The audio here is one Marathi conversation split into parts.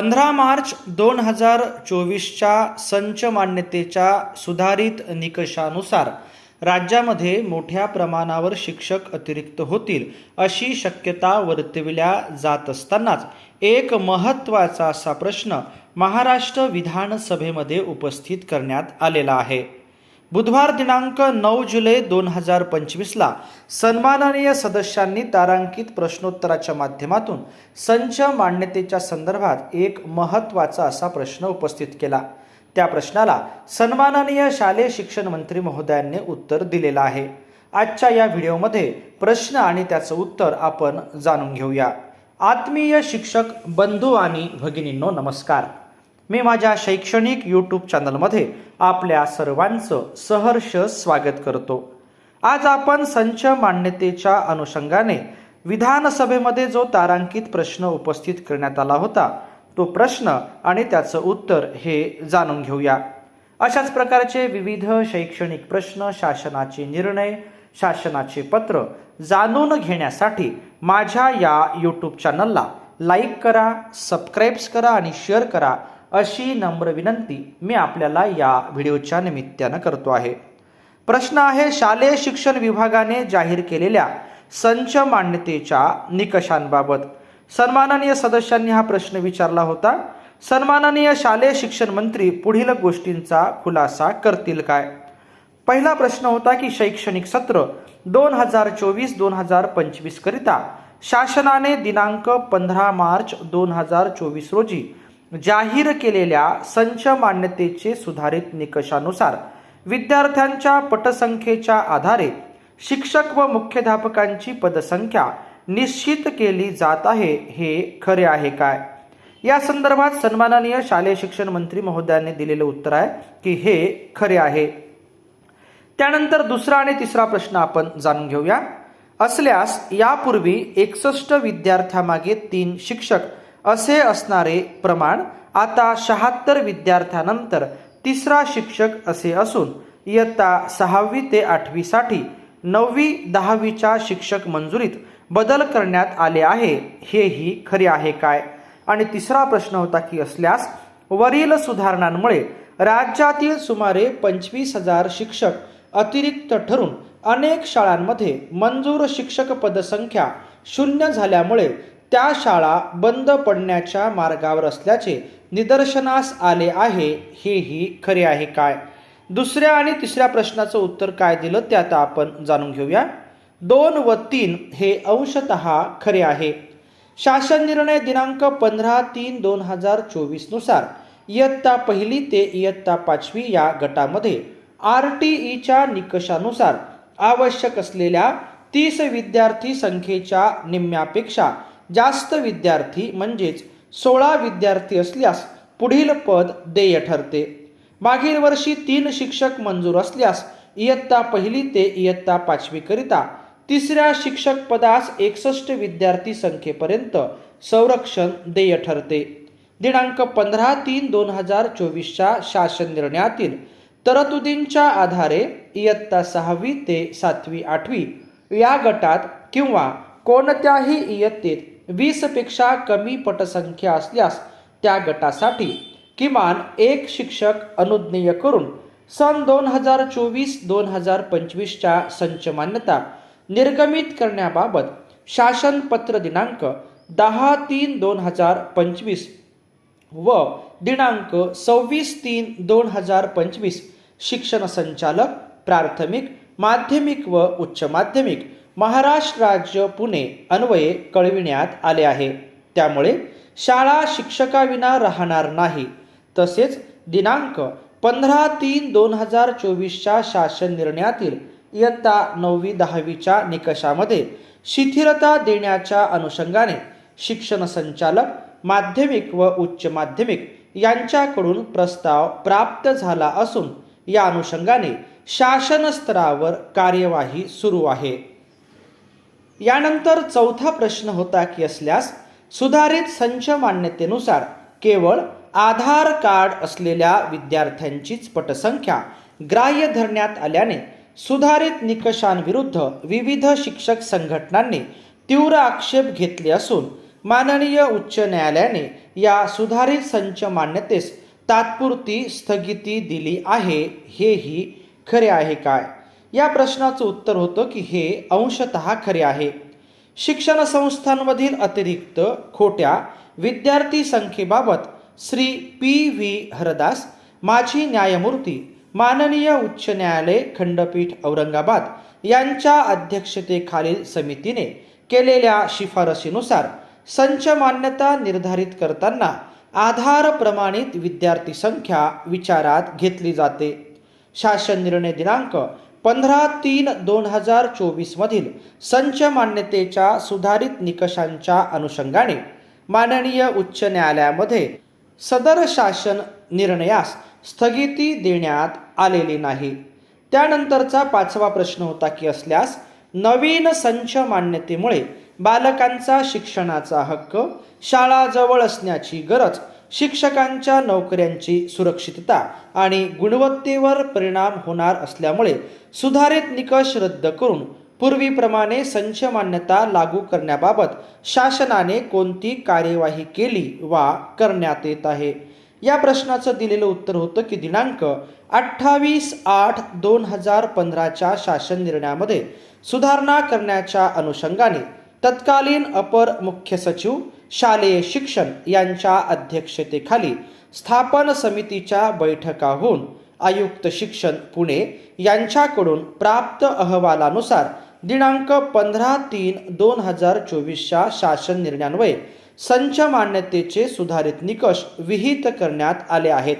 पंधरा मार्च दोन हजार चोवीसच्या संच मान्यतेच्या सुधारित निकषानुसार राज्यामध्ये मोठ्या प्रमाणावर शिक्षक अतिरिक्त होतील अशी शक्यता वर्तविल्या जात असतानाच एक महत्त्वाचा असा प्रश्न महाराष्ट्र विधानसभेमध्ये उपस्थित करण्यात आलेला आहे. बुधवार दिनांक नऊ जुलै दोन हजार पंचवीसला सन्माननीय सदस्यांनी तारांकित प्रश्नोत्तराच्या माध्यमातून संच मान्यतेच्या संदर्भात एक महत्त्वाचा असा प्रश्न उपस्थित केला. त्या प्रश्नाला सन्माननीय शालेय शिक्षण मंत्री महोदयांनी उत्तर दिलेलं आहे. आजच्या या व्हिडिओमध्ये प्रश्न आणि त्याचं उत्तर आपण जाणून घेऊया. आत्मीय शिक्षक बंधू आणि भगिनींनो नमस्कार. मी माझ्या शैक्षणिक यूट्यूब चॅनलमध्ये आपल्या सर्वांचं सहर्ष स्वागत करतो. आज आपण संच मान्यतेच्या अनुषंगाने विधानसभेमध्ये जो तारांकित प्रश्न उपस्थित करण्यात आला होता तो प्रश्न आणि त्याचं उत्तर हे जाणून घेऊया. अशाच प्रकारचे विविध शैक्षणिक प्रश्न शासनाचे निर्णय शासनाचे पत्र जाणून घेण्यासाठी माझ्या या यूट्यूब चॅनलला लाईक करा सबस्क्राईब्स करा आणि शेअर करा. अशी नम्र विनंती मी आपल्याला या व्हिडिओच्या निमित्तानं करतो आहे. प्रश्न आहे शालेय शिक्षण विभागाने जाहीर केलेल्या संच मान्यतेच्या निकषांबाबत. सन्माननीय सदस्यांनी हा प्रश्न विचारला होता. सन्माननीय शालेय शिक्षण मंत्री पुढील गोष्टींचा खुलासा करतील काय? पहिला प्रश्न होता की शैक्षणिक सत्र दोन हजार चोवीस दोन हजार पंचवीस करिता शासनाने दिनांक पंधरा मार्च दोन हजार चोवीस रोजी जाहीर केलेल्या संच मान्यतेचे सुधारित निकषानुसार विद्यार्थ्यांच्या पटसंख्येच्या आधारे शिक्षक व मुख्याध्यापकांची पदसंख्या निश्चित केली जात आहे हे खरे आहे काय? या संदर्भात सन्माननीय शालेय शिक्षण मंत्री महोदयांनी दिलेलं उत्तर आहे की हे खरे आहे. त्यानंतर दुसरा आणि तिसरा प्रश्न आपण जाणून घेऊया. असल्यास यापूर्वी एकसष्ट विद्यार्थ्यामागे तीन शिक्षक असे असणारे प्रमाण आता शहात्तर विद्यार्थ्यानंतर तिसरा शिक्षक असे असून इयत्ता सहावी ते आठवीसाठी नववी दहावीच्या शिक्षक मंजुरीत बदल करण्यात आले आहे. हेही खरे आहे काय? आणि तिसरा प्रश्न होता की असल्यास वरील सुधारणांमुळे राज्यातील सुमारे पंचवीस हजार शिक्षक अतिरिक्त ठरून अनेक शाळांमध्ये मंजूर शिक्षक पदसंख्या शून्य झाल्यामुळे त्या शाळा बंद पडण्याच्या मार्गावर असल्याचे निदर्शनास आले आहे हेही खरे आहे काय? दुसऱ्या आणि तिसऱ्या प्रश्नाचं उत्तर काय दिलं ते आता आपण जाणून घेऊया. दोन व तीन हे अंशत खरे आहे. शासन निर्णय दिनांक पंधरा तीन दोन हजार चोवीसनुसार इयत्ता पहिली ते इयत्ता पाचवी या गटामध्ये आर टी ईच्या निकषानुसार आवश्यक असलेल्या तीस विद्यार्थी संख्येच्या निम्म्यापेक्षा जास्त विद्यार्थी म्हणजेच सोळा विद्यार्थी असल्यास पुढील पद देय ठरते. मागील वर्षी तीन शिक्षक मंजूर असल्यास इयत्ता पहिली ते इयत्ता पाचवीकरिता तिसऱ्या शिक्षक पदास एकसष्ट विद्यार्थी संख्येपर्यंत संरक्षण देय ठरते. दिनांक पंधरा तीन दोन हजार चोवीसच्या शासन निर्णयातील तरतुदींच्या आधारे इयत्ता सहावी ते सातवी आठवी या गटात किंवा कोणत्याही इयत्तेत वीसपेक्षा कमी पटसंख्या असल्यास त्या गटासाठी किमान एक शिक्षक अनुज्ञेय करून सन दोन हजार चोवीस दोन हजार पंचवीसच्या संच मान्यता निर्गमित करण्याबाबत शासनपत्र दिनांक दहा तीन दोन हजार पंचवीस व दिनांक सव्वीस तीन दोन हजार पंचवीस शिक्षण संचालक प्राथमिक माध्यमिक व उच्च माध्यमिक महाराष्ट्र राज्य पुणे अन्वये कळविण्यात आले आहे. त्यामुळे शाळा शिक्षकाविना राहणार नाही. तसेच दिनांक पंधरा तीन दोन हजार चोवीसच्या शासन निर्णयातील इयत्ता नववी दहावीच्या निकषामध्ये शिथिलता देण्याच्या अनुषंगाने शिक्षण संचालक माध्यमिक व उच्च माध्यमिक यांच्याकडून प्रस्ताव प्राप्त झाला असून या अनुषंगाने शासन स्तरावर कार्यवाही सुरू आहे. यानंतर चौथा प्रश्न होता की असल्यास सुधारित संच मान्यतेनुसार केवळ आधार कार्ड असलेल्या विद्यार्थ्यांचीच पटसंख्या ग्राह्य धरण्यात आल्याने सुधारित निकषांविरुद्ध विविध शिक्षक संघटनांनी तीव्र आक्षेप घेतले असून माननीय उच्च न्यायालयाने या सुधारित संच मान्यतेस तात्पुरती स्थगिती दिली आहे हेही खरे आहे काय? या प्रश्नाचं उत्तर होतं की हे अंशतः खरे आहे. शिक्षण संस्थांमधील अतिरिक्त खोट्या विद्यार्थी संख्येबाबत श्री पी व्ही हरदास माजी न्यायमूर्ती माननीय उच्च न्यायालय खंडपीठ औरंगाबाद यांच्या अध्यक्षतेखालील समितीने केलेल्या शिफारसीनुसार संच मान्यता निर्धारित करताना आधार प्रमाणित विद्यार्थी संख्या विचारात घेतली जाते. शासन निर्णय दिनांक पंधरा तीन दोन हजार चोवीसमधील संच मान्यतेच्या सुधारित निकषांच्या अनुषंगाने माननीय उच्च न्यायालयामध्ये सदर शासन निर्णयास स्थगिती देण्यात आलेली नाही. त्यानंतरचा पाचवा प्रश्न होता की असल्यास नवीन संच मान्यतेमुळे बालकांचा शिक्षणाचा हक्क शाळा जवळ असण्याची गरज शिक्षकांच्या नोकऱ्यांची सुरक्षितता आणि गुणवत्तेवर परिणाम होणार असल्यामुळे सुधारित निकष रद्द करून पूर्वीप्रमाणे संच मान्यता लागू करण्याबाबत शासनाने कोणती कार्यवाही केली वा करण्यात येत आहे? या प्रश्नाचं दिलेलं उत्तर होतं की दिनांक अठ्ठावीस आठ दोन हजार पंधराच्या शासन निर्णयामध्ये सुधारणा करण्याच्या अनुषंगाने तत्कालीन अपर मुख्य सचिव शालेय शिक्षण यांच्या अध्यक्षतेखाली स्थापन समितीच्या बैठका होऊन आयुक्त शिक्षण पुणे यांच्याकडून प्राप्त अहवालानुसार दिनांक पंधरा तीन दोन हजार चोवीसच्या शासन निर्णयान्वये संच मान्यतेचे सुधारित निकष विहित करण्यात आले आहेत.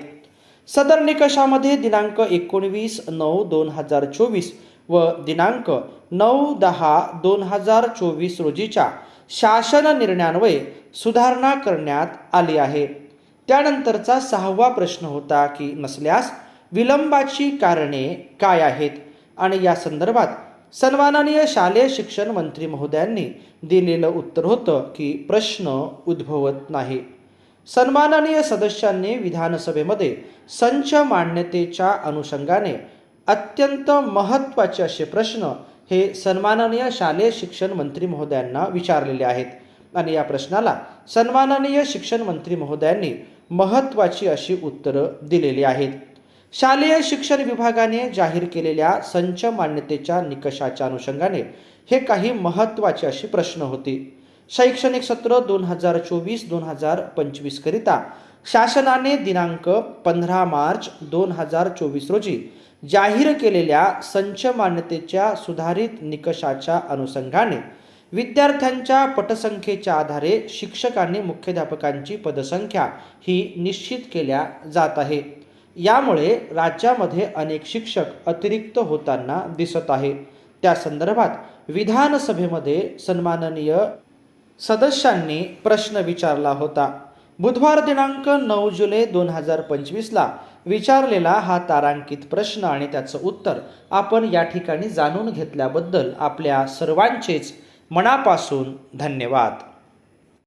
सदर निकषामध्ये दिनांक एकोणवीस नऊ दोन हजार चोवीस व दिनांक नऊ दहा दोन हजार चोवीस रोजीच्या शासन निर्णयान्वये सुधारणा करण्यात आली आहे. त्यानंतरचा सहावा प्रश्न होता की नसल्यास विलंबाची कारणे काय आहेत? आणि या संदर्भात सन्माननीय शालेय शिक्षण मंत्री महोदयांनी दिलेलं उत्तर होतं की प्रश्न उद्भवत नाही. सन्माननीय सदस्यांनी विधानसभेमध्ये संच मान्यतेच्या अनुषंगाने अत्यंत महत्त्वाचे असे प्रश्न हे सन्माननीय शालेय शिक्षण मंत्री महोदयांना विचारलेले आहेत. आणि या प्रश्नाला सन्माननीय शिक्षण मंत्री महोदयांनी महत्त्वाची अशी उत्तरं दिलेली आहेत. शालेय शिक्षण विभागाने जाहीर केलेल्या संच मान्यतेच्या निकषाच्या अनुषंगाने हे काही महत्त्वाचे असे प्रश्न होते. शैक्षणिक सत्र दोन हजार चोवीस दोन हजार पंचवीसकरिता शासनाने दिनांक पंधरा मार्च दोन हजार चोवीस रोजी जाहीर केलेल्या संच मान्यतेच्या सुधारित निकषाच्या अनुषंगाने विद्यार्थ्यांच्या पटसंख्येच्या आधारे शिक्षकांनी मुख्याध्यापकांची पदसंख्या ही निश्चित केल्या जात आहे. यामुळे राज्यामध्ये अनेक शिक्षक अतिरिक्त होताना दिसत आहे. त्या संदर्भात विधानसभेमध्ये सन्माननीय सदस्यांनी प्रश्न विचारला होता. बुधवार दिनांक नऊ जुलै दोन हजार पंचवीसला विचारलेला हा तारांकित प्रश्न आणि त्याचं उत्तर आपण या ठिकाणी जाणून घेतल्याबद्दल आपल्या सर्वांचेच मनापासून धन्यवाद.